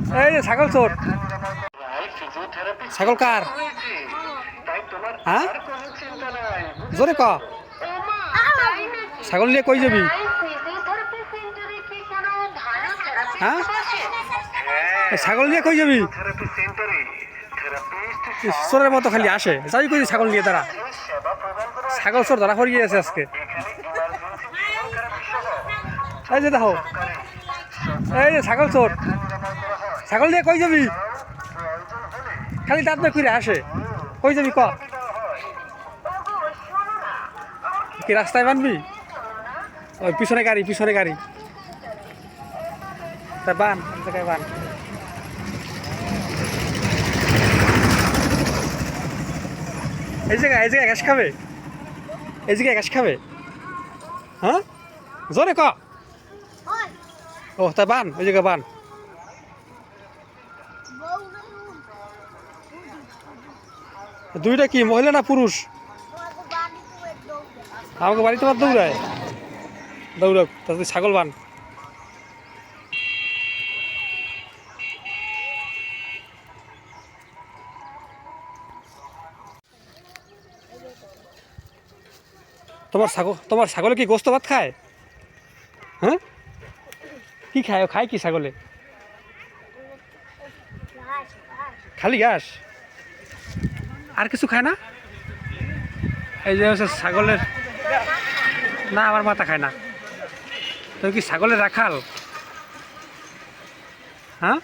এই যে ছাগল চোর। ছাগল কার? হ্যাঁ? জোরে ক। ছাগল নিয়ে কই যাবি? হ্যাঁ? ছাগল নিয়ে কই যাবি? চোরের মতো খালি আসে। যাই কই ছাগল নিয়ে তারা ছাগল চোর ধরা পড়ে গিয়েছে আজকে। এই যে দেখো। এই যে ছাগল চোর। ছাগল নিয়ে কই যাবি? খালি দাঁত না করে আসে। কই যাবি ক? কি রাস্তায় বানবি? ওই পিছনে গাড়ি পিছনে গাড়ি। তা বান জায়গায় বান। এই জায়গায় এই জায়গায় ঘাস খাবে? এই জায়গায় ঘাস খাবে? হ্যাঁ? জোরে ক? ও, তা বান, ওই জায়গায় বান। দুইটা কি, মহিলা না পুরুষ? আমাকে বাড়িতে তোমার দৌড়ায়। দৌড়ক, তাতে ছাগল বান। তোমার ছাগল, তোমার ছাগলে কি গোস্ত ভাত খায়? হ্যাঁ? কি খায় খায় কি ছাগলে? খালি ঘাস আর কিছু খায় না? এই যে হচ্ছে ছাগলের না, আমার মাথা খায় না। তুমি কি ছাগলের রাখাল? হ্যাঁ?